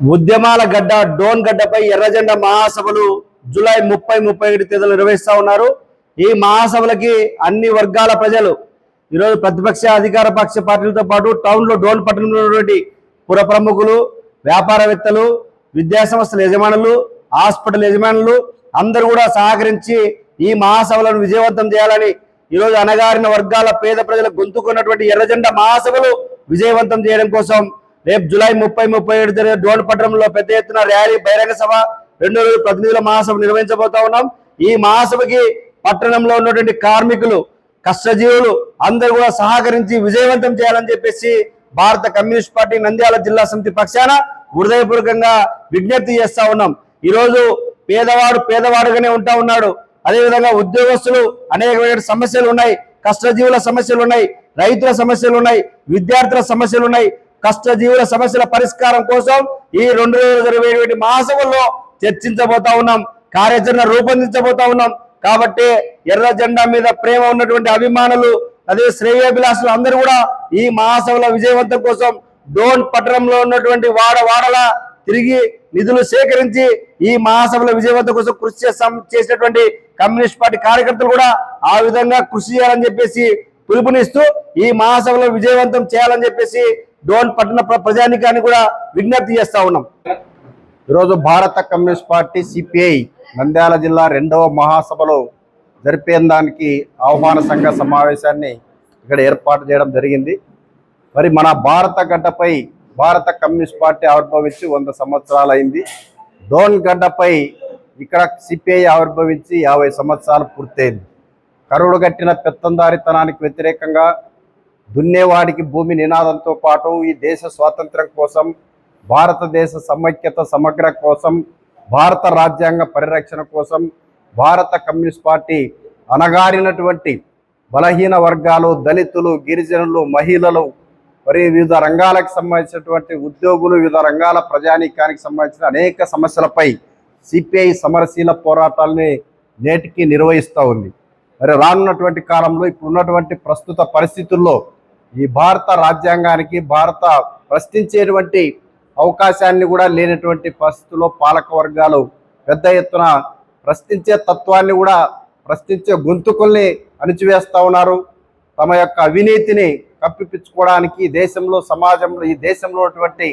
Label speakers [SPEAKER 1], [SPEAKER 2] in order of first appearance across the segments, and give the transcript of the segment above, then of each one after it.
[SPEAKER 1] ఉద్యమాల గడ్డ డోన్ గడ్డపై ఎర్రజెండా మహాసభలు జూలై ముప్పై ముప్పై ఒకటి తేదీలు నిర్వహిస్తా ఉన్నారు. ఈ మహాసభలకి అన్ని వర్గాల ప్రజలు ఈరోజు ప్రతిపక్ష అధికార పక్ష పార్టీలతో పాటు టౌన్లో డోన్ పట్టణంలో ఉన్నటువంటి పుర ప్రముఖులు వ్యాపారవేత్తలు విద్యాసంస్థల యజమానులు హాస్పిటల్ యజమానులు అందరూ కూడా సహకరించి ఈ మహాసభలను విజయవంతం చేయాలని ఈరోజు అణగారిన వర్గాల పేద ప్రజలు గొంతుకున్నటువంటి ఎర్రజెండా మహాసభలు విజయవంతం చేయడం కోసం రేపు జూలై ముప్పై ముప్పై ఏడు జరిగే డోన్ పట్టణంలో పెద్ద ఎత్తున ర్యాలీ బహిరంగ సభ రెండో రోజు ప్రతినిధుల మహాసభ నిర్వహించబోతా ఉన్నాం. ఈ మహాసభకి పట్టణంలో ఉన్నటువంటి కార్మికులు కష్టజీవులు అందరూ కూడా సహకరించి విజయవంతం చేయాలని చెప్పేసి భారత కమ్యూనిస్ట్ పార్టీ నంద్యాల జిల్లా సమితి పక్షాన హృదయపూర్వకంగా విజ్ఞప్తి చేస్తా ఉన్నాం. ఈరోజు పేదవాడు పేదవాడుగానే ఉంటా ఉన్నాడు. అదేవిధంగా ఉద్యోగస్తులు అనేకమైన సమస్యలు ఉన్నాయి. కష్టజీవుల సమస్యలు ఉన్నాయి. రైతుల సమస్యలు ఉన్నాయి. విద్యార్థుల సమస్యలు ఉన్నాయి. కష్టజీవుల సమస్యల పరిష్కారం కోసం ఈ రెండు వేల జరిగేటువంటి మహాసభల్లో చర్చించబోతా ఉన్నాం. కార్యాచరణ రూపొందించబోతా ఉన్నాం. కాబట్టి ఎర్ర జెండా మీద ప్రేమ ఉన్నటువంటి అభిమానులు అదే శ్రేయాభిలాషులు అందరూ కూడా ఈ మహాసభల విజయవంతం కోసం డోన్ పట్టణంలో ఉన్నటువంటి వాడ వాడల తిరిగి నిధులు సేకరించి ఈ మహాసభల విజయవంతం కోసం కృషి చేసినటువంటి కమ్యూనిస్ట్ పార్టీ కార్యకర్తలు కూడా ఆ విధంగా కృషి చేయాలని చెప్పేసి పిలుపునిస్తూ ఈ మహాసభలో విజయవంతం చేయాలని చెప్పేసి డోన్ పట్టణ ప్ర- ప్రజానికాన్ని కూడా విజ్ఞప్తి చేస్తా ఉన్నాం.
[SPEAKER 2] ఈరోజు భారత కమ్యూనిస్ట్ పార్టీ సిపిఐ నంద్యాల జిల్లా రెండవ మహాసభలో జరిపేదానికి ఆహ్వాన సంఘ సమావేశాన్ని ఇక్కడ ఏర్పాటు చేయడం జరిగింది. మరి మన భారత గడ్డపై భారత కమ్యూనిస్ట్ పార్టీ ఆవిర్భవించి వంద సంవత్సరాలు అయింది డోన్ గడ్డపై ఇక్కడ సిపిఐ ఆవిర్భవించి యాభై సంవత్సరాలు పూర్తయింది. కరుడు గట్టిన పెత్తందారితనానికి వ్యతిరేకంగా దున్నేవాడికి భూమి నినాదంతో పాటు ఈ దేశ స్వాతంత్ర్యం కోసం భారతదేశ సమైక్యత సమగ్ర కోసం భారత రాజ్యాంగ పరిరక్షణ కోసం భారత కమ్యూనిస్ట్ పార్టీ అనగారినటువంటి బలహీన వర్గాలు దళితులు గిరిజనులు మహిళలు మరి వివిధ రంగాలకు సంబంధించినటువంటి ఉద్యోగులు వివిధ రంగాల ప్రజానీకానికి సంబంధించిన అనేక సమస్యలపై సిపిఐ సమరశీల పోరాటాలని నేటికి నిర్వహిస్తూ ఉంది. మరి రానున్నటువంటి కాలంలో ఇప్పుడున్నటువంటి ప్రస్తుత పరిస్థితుల్లో ఈ భారత రాజ్యాంగానికి భారత ప్రశ్నించేటువంటి అవకాశాన్ని కూడా లేనటువంటి పరిస్థితుల్లో పాలక వర్గాలు పెద్ద ఎత్తున ప్రశ్నించే తత్వాన్ని కూడా ప్రశ్నించే గొంతుకుల్ని అణిచివేస్తూ ఉన్నారు. తమ యొక్క అవినీతిని కప్పిపించుకోవడానికి ఈ దేశంలో సమాజంలో ఈ దేశంలో ఉన్నటువంటి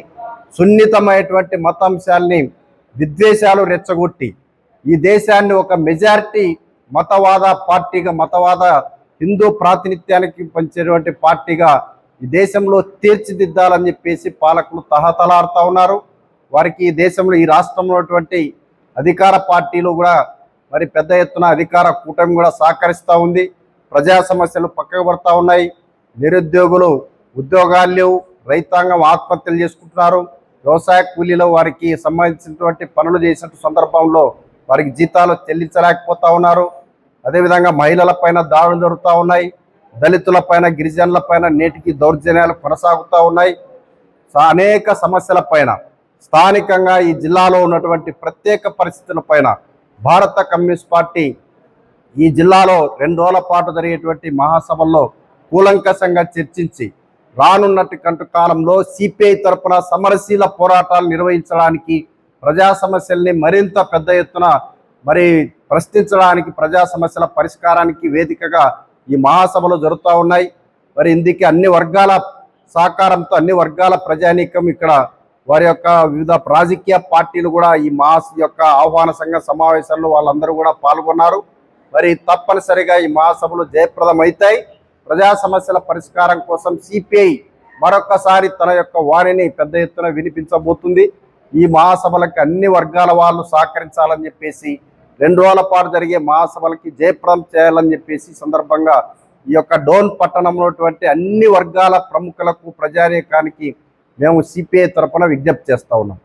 [SPEAKER 2] సున్నితమైనటువంటి మతాంశాల్ని విద్వేషాలు రెచ్చగొట్టి ఈ దేశాన్ని ఒక మెజారిటీ మతవాద పార్టీగా మతవాద హిందూ ప్రాతినిధ్యానికి పంచేటువంటి పార్టీగా ఈ దేశంలో తీర్చిదిద్దాలని చెప్పేసి పాలకులు తహతలాడుతూ ఉన్నారు. వారికి ఈ దేశంలో ఈ రాష్ట్రంలో అధికార పార్టీలు కూడా మరి పెద్ద ఎత్తున అధికార కూటమి కూడా సహకరిస్తూ ఉంది. ప్రజా సమస్యలు పక్కకు పడతా ఉన్నాయి. నిరుద్యోగులు ఉద్యోగాలు లేవు. రైతాంగం ఆత్మహత్యలు చేసుకుంటున్నారు. వ్యవసాయ కూలీలు వారికి సంబంధించినటువంటి పనులు చేసిన సందర్భంలో వారికి జీతాలు చెల్లించలేకపోతా ఉన్నారు. అదేవిధంగా మహిళల పైన దాడులు జరుగుతూ ఉన్నాయి. దళితుల పైన గిరిజనుల పైన నేటికి దౌర్జన్యాలు కొనసాగుతూ ఉన్నాయి. అనేక సమస్యల పైన స్థానికంగా ఈ జిల్లాలో ఉన్నటువంటి ప్రత్యేక పరిస్థితుల పైన భారత కమ్యూనిస్ట్ పార్టీ ఈ జిల్లాలో రెండు రోజుల పాటు జరిగేటువంటి మహాసభల్లో కూలంకషంగా చర్చించి రానున్నటి కంటు కాలంలో సిపిఐ తరపున సమరశీల పోరాటాలు నిర్వహించడానికి ప్రజా సమస్యల్ని మరింత పెద్ద ఎత్తున మరి ప్రశ్నించడానికి ప్రజా సమస్యల పరిష్కారానికి వేదికగా ఈ మహాసభలు జరుగుతూ ఉన్నాయి. మరి ఇందుకే అన్ని వర్గాల సహకారంతో అన్ని వర్గాల ప్రజానీకం ఇక్కడ వారి యొక్క వివిధ రాజకీయ పార్టీలు కూడా ఈ మాస్ యొక్క ఆహ్వాన సంఘ సమావేశాల్లో వాళ్ళందరూ కూడా పాల్గొన్నారు. మరి తప్పనిసరిగా ఈ మహాసభలు జయప్రదం అవుతాయి ప్రజా సమస్యల పరిష్కారం కోసం సిపిఐ మరొకసారి తన యొక్క వాణిని పెద్ద ఎత్తున వినిపించబోతుంది. ఈ మహాసభలకు అన్ని వర్గాల వాళ్ళు సహకరించాలని చెప్పేసి రెండు రోజుల పాటు జరిగే మహాసభలకి జయప్రదం చేయాలని చెప్పేసి సందర్భంగా ఈ యొక్క డోన్ పట్టణంలో అన్ని వర్గాల ప్రముఖులకు ప్రజానీకానికి మేము సిపిఐ తరఫున విజ్ఞప్తి చేస్తా ఉన్నాం.